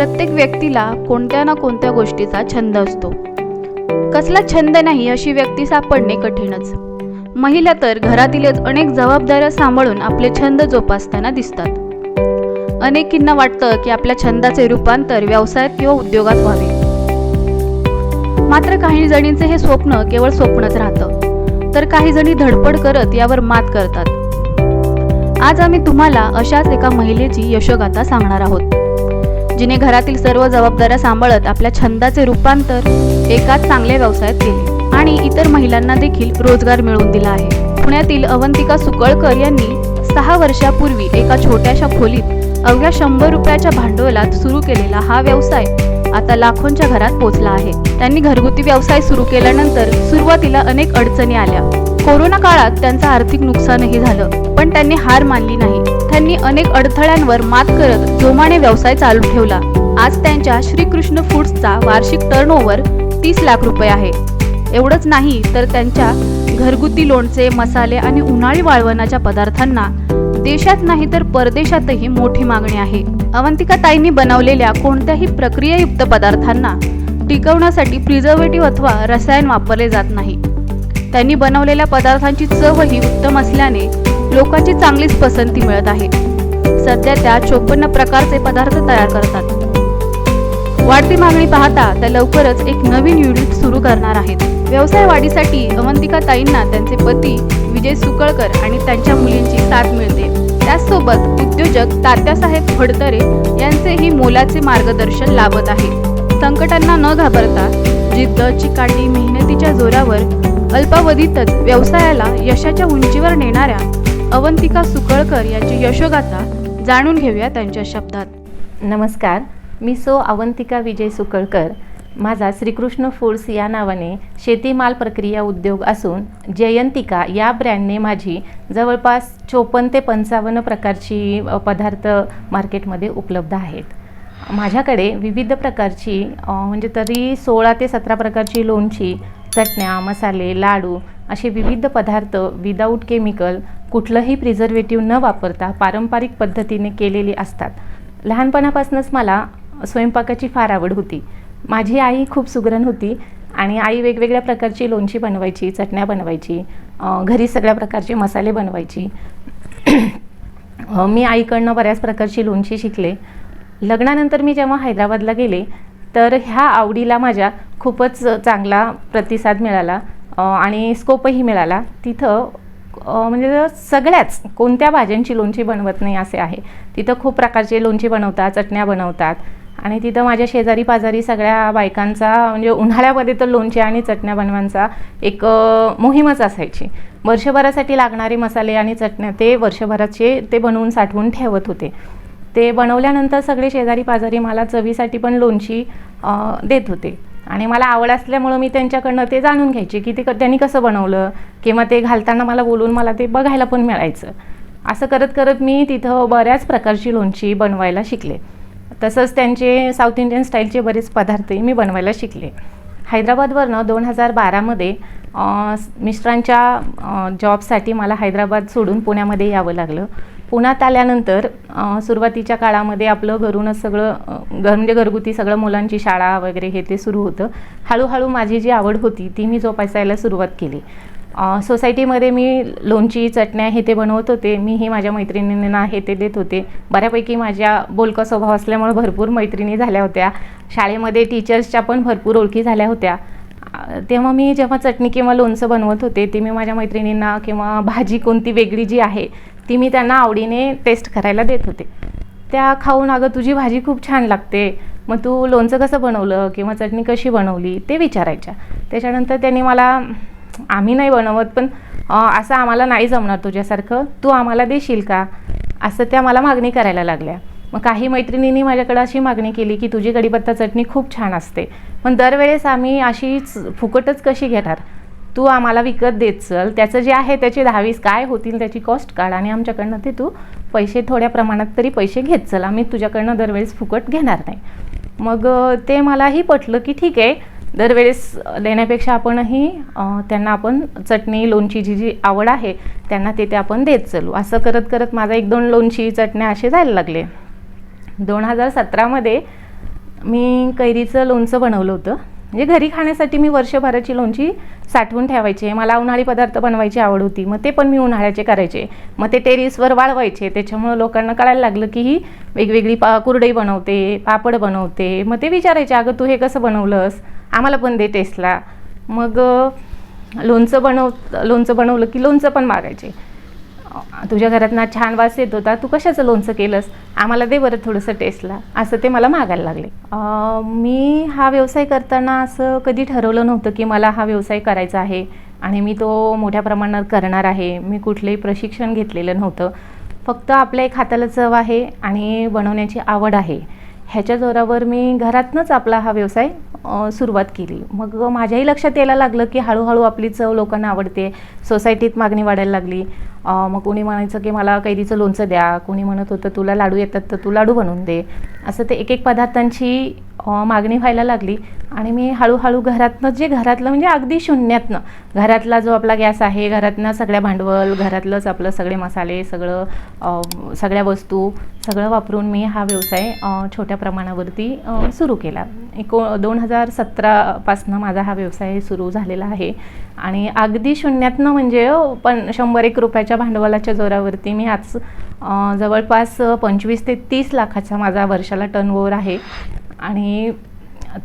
प्रत्येक व्यक्तीला कोणत्या ना कोणत्या गोष्टीचा छंद असतो. कसला छंद नाही अशी व्यक्ती सापडणे कठीणच. महिला तर घरातीलच अनेक जबाबदाऱ्या सांभाळून आपले छंद जोपासताना दिसतात. अनेकींना वाटतं की आपल्या छंदाचे रूपांतर व्यवसायात किंवा उद्योगात व्हावे. मात्र काही जणींचे हे स्वप्न केवळ स्वप्नच राहतं. तर काही जणी धडपड करत यावर मात करतात. आज आम्ही तुम्हाला अशाच एका महिलेची यशोगाथा सांगणार आहोत. जिने घरातील सर्व जबाबदाऱ्या सांभाळत आपल्या छंदाचे रूपांतर एकाच चांगल्या व्यवसायात केले. आणि इतर महिलांना देखील रोजगार मिळवून दिला आहे. पुण्यातील अवंतिका सुकळकर यांनी सहा वर्षापूर्वी एका छोट्याशा खोलीत अवघ्या शंभर रुपयाच्या भांडवलात सुरू केलेला हा व्यवसाय आता लाखोंच्या घरात पोहोचला आहे. त्यांनी घरगुती व्यवसाय सुरू केल्यानंतर सुरुवातीला अनेक अडचणी आल्या. कोरोना काळात त्यांचं आर्थिक नुकसानही झालं पण त्यांनी हार मानली नाही. त्यांनी अनेक अडथळ्यांवर मात करत जोमाने व्यवसाय चालू ठेवला. आज त्यांच्या श्रीकृष्ण फूड्सचा वार्षिक टर्नओव्हर तीस लाख रुपये आहे. एवढंच नाही तर त्यांच्या घरगुती लोणचे मसाले आणि उन्हाळी वाळवणाच्या पदार्थांना देशात नाही तर परदेशातही मोठी मागणी आहे. अवंतिका ताईंनी बनवलेल्या कोणत्याही प्रक्रियायुक्त पदार्थांना टिकवण्यासाठी प्रिझर्वेटिव्ह अथवा रसायन वापरले जात नाही. त्यांनी बनवलेल्या पदार्थांची चवही उत्तम असल्याने लोकांची चांगलीच पसंती मिळत आहे. सध्या त्या चोपन्न प्रकारचे पदार्थ तयार करतात. वाढती मागणी पाहता त्या लवकरच एक नवीन युनिट सुरू करणार आहेत. व्यवसाय वाढीसाठी अवंतिका ताईंना त्यांचे पती विजय सुकळकर आणि त्यांच्या मुलींची साथ मिळते. त्याचसोबत उद्योजक तात्यासाहेब फडतरे यांचेही मोलाचे मार्गदर्शन लाभत आहे. संकटांना न घाबरता जिद्द चिकाटी मेहनतीच्या जोरावर अल्पावधीतच व्यवसायाला यशाच्या उंचीवर नेणाऱ्या अवंतिका सुकळकर यांची यशोगाथा जाणून घेऊया त्यांच्या शब्दात. नमस्कार मी सो अवंतिका विजय सुकळकर. माझा श्रीकृष्ण फूड्स या नावाने शेतीमाल प्रक्रिया उद्योग असून जयंतिका या ब्रँडने माझी जवळपास चोपन्न ते पंचावन्न प्रकारची पदार्थ मार्केटमध्ये उपलब्ध आहेत. माझ्याकडे विविध प्रकारची म्हणजे तरी सोळा ते सतरा प्रकारची लोणची चटण्या मसाले लाडू असे विविध पदार्थ विदाऊट केमिकल कुठलंही प्रिझर्वेटिव्ह न वापरता पारंपरिक पद्धतीने केलेली असतात. लहानपणापासूनच मला स्वयंपाकाची फार आवड होती. माझी आई खूप सुगरण होती आणि आई वेगवेगळ्या प्रकारची लोणची बनवायची चटण्या बनवायची घरी सगळ्या प्रकारचे मसाले बनवायची. मी आईकडनं बऱ्याच प्रकारची लोणची शिकले. लग्नानंतर मी जेव्हा हैदराबादला गेले तर ह्या आवडीला माझ्या खूपच चांगला प्रतिसाद मिळाला. आणि स्कोपही मिळाला. तिथं म्हणजे सगळ्याच कोणत्या भाज्यांची लोणची बनवत नाही असे आहे. तिथं खूप प्रकारचे लोणची बनवतात चटण्या बनवतात. आणि तिथं माझ्या शेजारी पाजारी सगळ्या बायकांचा म्हणजे उन्हाळ्यामध्ये तर लोणचे आणि चटण्या बनवांचा एक मोहीमच असायची. वर्षभरासाठी लागणारे मसाले आणि चटण्या ते वर्षभराचे ते बनवून साठवून ठेवत होते. ते बनवल्यानंतर सगळे शेजारी पाजारी मला चवीसाठी पण लोणची देत होते. आणि मला आवड असल्यामुळं मी त्यांच्याकडनं ते जाणून घ्यायचे की ते त्यांनी कसं बनवलं किंवा ते घालताना मला बोलून मला ते बघायला पण मिळायचं. असं करत करत मी तिथं बऱ्याच प्रकारची लोणची बनवायला शिकले. तसंच त्यांचे साऊथ इंडियन स्टाईलचे बरेच पदार्थही मी बनवायला शिकले. हैदराबादवरनं दोन हजार बारामध्ये मिस्टरांच्या जॉबसाठी मला हैदराबाद सोडून पुण्यामध्ये यावं लागलं. पुण्यात आल्यानंतर सुरुवातीच्या काळामध्ये आपलं घरूनच सगळं घर म्हणजे घरगुती सगळं मुलांची शाळा वगैरे हे ते सुरू होतं. हळूहळू माझी जी आवड होती ती मी जोपासायला सुरुवात केली. सोसायटीमध्ये मी लोणची चटण्या हे ते बनवत होते. मी हे माझ्या मैत्रिणींना हे ते देत होते. बऱ्यापैकी माझ्या बोलका स्वभाव असल्यामुळे भरपूर मैत्रिणी झाल्या होत्या. शाळेमध्ये टीचर्सच्या पण भरपूर ओळखी झाल्या होत्या. तेव्हा मी जेव्हा चटणी किंवा लोणचं बनवत होते ते मी माझ्या मैत्रिणींना किंवा भाजी कोणती वेगळी जी आहे ती मी त्यांना आवडीने टेस्ट करायला देत होते. त्या खाऊन अगं तुझी भाजी खूप छान लागते. मग तू लोणचं कसं बनवलं किंवा चटणी कशी बनवली? ते विचारायच्या. त्याच्यानंतर त्यांनी मला आम्ही नाही बनवत पण असं आम्हाला नाही जमणार तुझ्यासारखं. तू आम्हाला देशील का? असं त्या मला मागणी करायला लागल्या. मग काही मैत्रिणींनी माझ्याकडे अशी मागणी केली की तुझी कढीपत्ता चटणी खूप छान असते. पण दरवेळेस आम्ही अशीच फुकटच कशी घेणार? तू आम्हाला विकत देत चल. त्याचं जे आहे त्याचे दहावीस काय होतील त्याची कॉस्ट काढ आणि आमच्याकडनं ते तू पैसे थोड्या प्रमाणात तरी पैसे घेत चल. आम्ही तुझ्याकडनं दरवेळेस फुकट घेणार नाही. मग ते मलाही पटलं की ठीक आहे. दरवेळेस देण्यापेक्षा आपणही त्यांना आपण चटणी लोणची जी जी आवड आहे त्यांना ते ते आपण देत चलू. असं करत करत माझा एक दोन लोणची चटण्या असे जायला लागले. दोन हजार सतरामध्ये मी कैरीचं लोणचं बनवलं होतं. म्हणजे घरी खाण्यासाठी मी वर्षभराची लोणची साठवून ठेवायचे. मला उन्हाळी पदार्थ बनवायची आवड होती. मग ते पण मी उन्हाळ्याचे करायचे. मग ते टेरिसवर वाळवायचे. त्याच्यामुळं लोकांना कळायला लागलं की ही वेगवेगळी पा कुरडई बनवते पापड बनवते. मग ते विचारायचे अगं तू हे कसं बनवलंस? आम्हाला पण दे टेस्टला. मग लोणचं बनव लोणचं बनवलं की लोणचं पण मागायचे. तुझ्या घरात ना छान वास येत होता. तू कशाचं लोणचं केलंस? आम्हाला दे बरं थोडंसं टेस्टला असं ते मला मागायला लागले. मी हा व्यवसाय करताना असं कधी ठरवलं नव्हतं की मला हा व्यवसाय करायचा आहे आणि मी तो मोठ्या प्रमाणात करणार आहे. मी कुठलंही प्रशिक्षण घेतलेलं नव्हतं. फक्त आपल्या एक हाताला चव आहे आणि बनवण्याची आवड आहे. ह्याच्या जोरावर मी घरातनंच आपला हा व्यवसाय सुरुवात केली. मग माझ्याही लक्षात यायला लागलं की हळूहळू आपली चव लोकांना आवडते. सोसायटीत मागणी वाढायला लागली. मग कोणी म्हणायचं की मला कैरीचं लोणचं द्या. कोणी म्हणत होतं तुला लाडू येतात तर तू लाडू बनवून दे. असं ते एक एक पदार्थांची मागणी व्हायला लागली. आणि मी हळूहळू घरातनं जे घरातलं म्हणजे अगदी शून्यातनं घरातला जो आपला गॅस आहे घरातनं सगळ्या भांडवल घरातलंच आपलं सगळे मसाले सगळं सगळ्या वस्तू सगळं वापरून मी हा व्यवसाय छोट्या प्रमाणावरती सुरू केला. एको दोन हजार सतरापासनं माझा हा व्यवसाय सुरू झालेला आहे. आणि अगदी शून्यातनं म्हणजे पण शंभर एक रुपयाच्या भांडवलाच्या जोरावरती मी आज जवळपास पंचवीस ते तीस लाखाचा माझा वर्षाला टर्नओव्हर आहे. आणि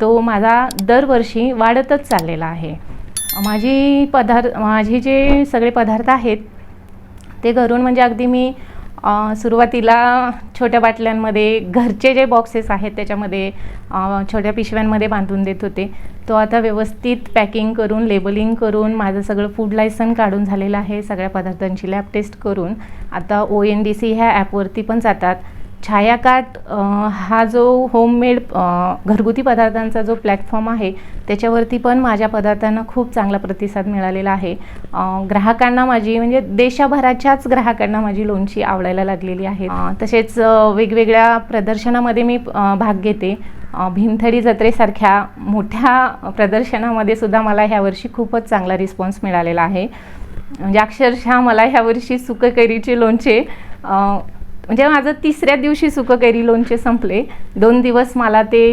तो माझा दरवर्षी वाढतच चाललेला आहे. माझी पदार्थ माझे जे सगळे पदार्थ आहेत ते घरून म्हणजे अगदी मी सुरुवातीला छोट्या बाटल्यांमध्ये घरचे जे बॉक्सेस आहेत त्याच्यामध्ये छोट्या पिशव्यांमध्ये बांधून देत होते. तो आता व्यवस्थित पॅकिंग करून लेबलिंग करून माझं सगळं फूड लायसन काढून झालेलं आहे सगळ्या पदार्थांची लॅब टेस्ट करून. आता ओ एन डी सी ह्या ॲपवरती पण जातात. छायाकाट हा जो होममेड घरगुती पदार्थांचा जो प्लॅटफॉर्म आहे त्याच्यावरती पण माझ्या पदार्थांना खूप चांगला प्रतिसाद मिळालेला आहे. ग्राहकांना माझी म्हणजे देशभराच्याच ग्राहकांना माझी लोणची आवडायला लागलेली आहे. तसेच वेगवेगळ्या प्रदर्शनामध्ये मी भाग घेते. भीमथडी जत्रेसारख्या मोठ्या प्रदर्शनामध्ये सुद्धा मला ह्यावर्षी खूपच चांगला रिस्पॉन्स मिळालेला आहे. म्हणजे अक्षरशः मला ह्यावर्षी सुककरीचे लोणचे म्हणजे माझं तिसऱ्या दिवशी सुकं कैरी लोणचे संपले. दोन दिवस मला ते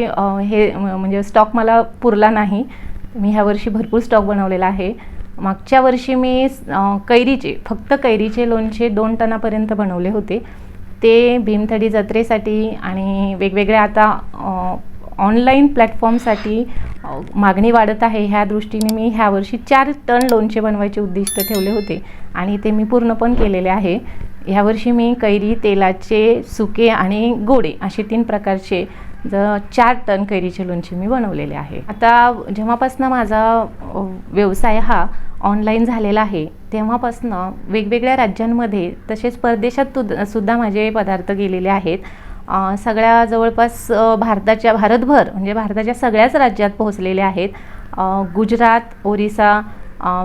हे म्हणजे स्टॉक मला पुरला नाही. मी ह्या वर्षी भरपूर स्टॉक बनवलेला आहे. मागच्या वर्षी मी कैरीचे फक्त कैरीचे लोणचे दोन टनापर्यंत बनवले होते. ते भीमथडी जत्रेसाठी आणि वेगवेगळ्या आता ऑनलाईन प्लॅटफॉर्मसाठी मागणी वाढत आहे. ह्या दृष्टीने मी ह्या वर्षी चार टन लोणचे बनवायचे उद्दिष्ट ठेवले होते. आणि ते मी पूर्ण पण केलेले आहे. ह्यावर्षी मी कैरी तेलाचे सुके आणि गोडे असे तीन प्रकारचे ज चार टन कैरीचे लोणचे मी बनवलेले आहे. आता जेव्हापासनं माझा व्यवसाय हा ऑनलाईन झालेला आहे तेव्हापासनं वेगवेगळ्या राज्यांमध्ये तसेच परदेशात तुद सुद्धा माझे पदार्थ गेलेले आहेत. सगळ्या जवळपास भारताच्या भारतभर म्हणजे भारताच्या सगळ्याच राज्यात पोहोचलेले आहेत. गुजरात ओरिसा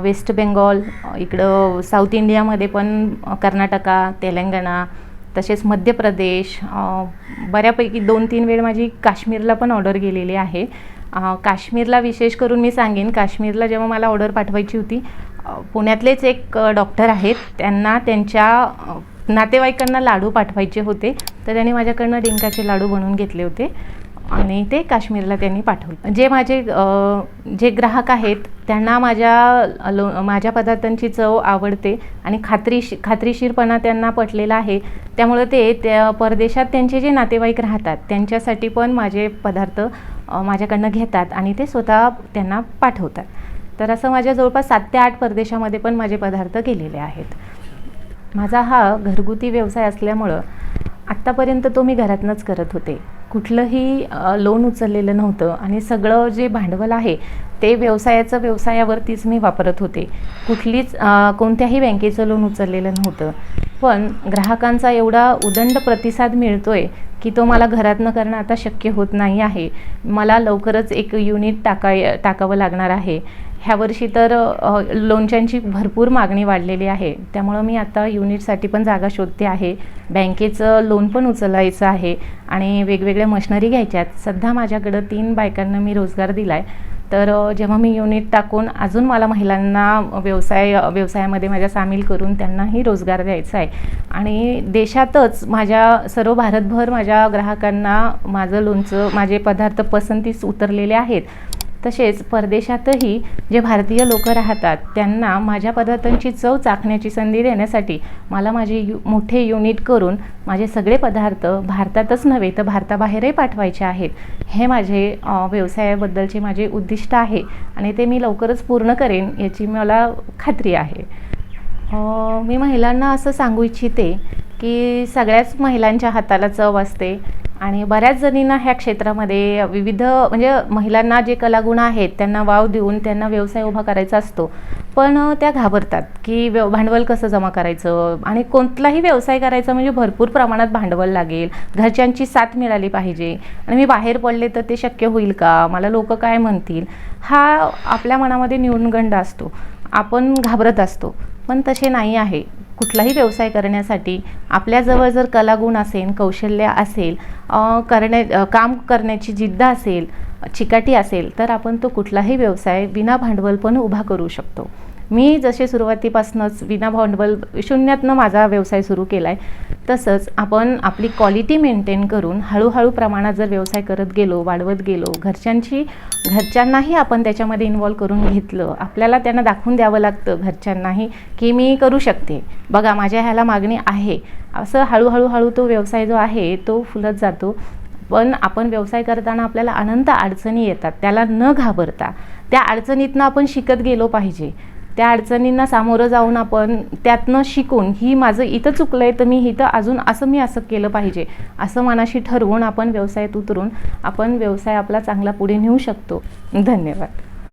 वेस्ट बेंगॉल इकडं साऊथ इंडियामध्ये पण कर्नाटका तेलंगणा तसेच मध्य प्रदेश बऱ्यापैकी दोन तीन वेळ माझी काश्मीरला पण ऑर्डर गेलेली आहे. काश्मीरला विशेष करून मी सांगेन काश्मीरला जेव्हा मला ऑर्डर पाठवायची होती पुण्यातलेच एक डॉक्टर आहेत त्यांना त्यांच्या नातेवाईकांना लाडू पाठवायचे होते तर त्यांनी माझ्याकडनं डिंकाचे लाडू बनवून घेतले होते. आणि ते काश्मीरला त्यांनी पाठवलं. जे माझे जे ग्राहक आहेत त्यांना माझ्या लो माझ्या पदार्थांची चव आवडते आणि खात्रीशी खात्रीशीरपणा त्यांना पटलेला आहे. त्यामुळं ते त्या परदेशात त्यांचे जे नातेवाईक राहतात त्यांच्यासाठी पण माझे पदार्थ माझ्याकडनं घेतात आणि ते स्वतः त्यांना पाठवतात. तर असं माझ्या जवळपास सात ते आठ परदेशामध्ये पण माझे पदार्थ गेलेले आहेत. माझा हा घरगुती व्यवसाय असल्यामुळं आत्तापर्यंत तो मी घरातनंच करत होते. कुठलंही लोन उचललेलं नव्हतं. आणि सगळं जे भांडवल आहे ते व्यवसायाचं व्यवसायावरतीच मी वापरत होते. कुठलीच कोणत्याही बँकेचं लोन उचललेलं नव्हतं. पण ग्राहकांचा एवढा उदंड प्रतिसाद मिळतो आहे की तो मला घरातनं करणं आता शक्य होत नाही आहे. मला लवकरच एक युनिट टाकाय टाकावं लागणार आहे. ह्या वर्षी तर लोणच्यांची भरपूर मागणी वाढलेली आहे. त्यामुळं मी आता युनिटसाठी पण जागा शोधते आहे. बँकेचं लोन पण उचलायचं आहे आणि वेगवेगळ्या मशनरी आहेत. सध्या माझ्याकडं तीन बायकांना मी रोजगार दिला आहे तर जेव्हा मी युनिट टाकून अजून मला महिलांना व्यवसाय व्यवसायामध्ये माझ्या सामील करून त्यांनाही रोजगार द्यायचा आहे. आणि देशातच माझ्या सर्व भारतभर माझ्या ग्राहकांना माझं लोणचं माझे पदार्थ पसंतीस उतरलेले आहेत. तसेच परदेशातही जे भारतीय लोक राहतात त्यांना माझ्या पदार्थांची चव चाखण्याची संधी देण्यासाठी मला माझे यु मोठे युनिट करून माझे सगळे पदार्थ भारतातच नव्हे तर भारताबाहेरही पाठवायचे आहेत. हे माझे व्यवसायाबद्दलचे माझे उद्दिष्ट आहे आणि ते मी लवकरच पूर्ण करेन याची मला खात्री आहे. मी महिलांना असं सांगू इच्छिते की सगळ्याच महिलांच्या हाताला चव असते आणि बऱ्याच जणींना ह्या क्षेत्रामध्ये विविध म्हणजे महिलांना जे कलागुण आहेत त्यांना वाव देऊन त्यांना व्यवसाय उभा करायचा असतो. पण त्या घाबरतात की व्यव भांडवल कसं जमा करायचं? आणि कोणताही व्यवसाय करायचा म्हणजे भरपूर प्रमाणात भांडवल लागेल. घरच्यांची साथ मिळाली पाहिजे. आणि मी बाहेर पडले तर ते शक्य होईल का? मला लोक काय म्हणतील? हा आपल्या मनामध्ये न्यूनगंड असतो. आपण घाबरत असतो. पण तसे नाही आहे. कुठलाही व्यवसाय करण्यासाठी आपल्याजवळ जर कलागुण असेल कौशल्य असेल करण्या काम करण्याची जिद्द असेल चिकाटी असेल तर आपण तो कुठलाही व्यवसाय विना भांडवल पण उभा करू शकतो. मी जसे सुरुवातीपासूनच विना भांडवल शून्यातनं माझा व्यवसाय सुरू केला आहे तसंच आपण आपली क्वालिटी मेंटेन करून हळूहळू प्रमाणात जर व्यवसाय करत गेलो वाढवत गेलो घरच्यांची घरच्यांनाही आपण त्याच्यामध्ये इन्वॉल्व करून घेतलं आपल्याला त्यांना दाखवून द्यावं लागतं घरच्यांनाही की मी करू शकते. बघा माझ्या ह्याला मागणी आहे. असं हळूहळू हळू तो व्यवसाय जो आहे तो फुलत जातो. पण आपण व्यवसाय करताना आपल्याला अनंत अडचणी येतात त्याला न घाबरता. त्या अडचणीतनं आपण शिकत गेलो पाहिजे. त्या अडचणींना सामोरं जाऊन आपण त्यातनं शिकून ही माझं इथं चुकलं आहे तर मी इथं अजून असं मी असं केलं पाहिजे असं मनाशी ठरवून आपण व्यवसायात उतरून आपण व्यवसाय आपला चांगला पुढे नेऊ शकतो. धन्यवाद.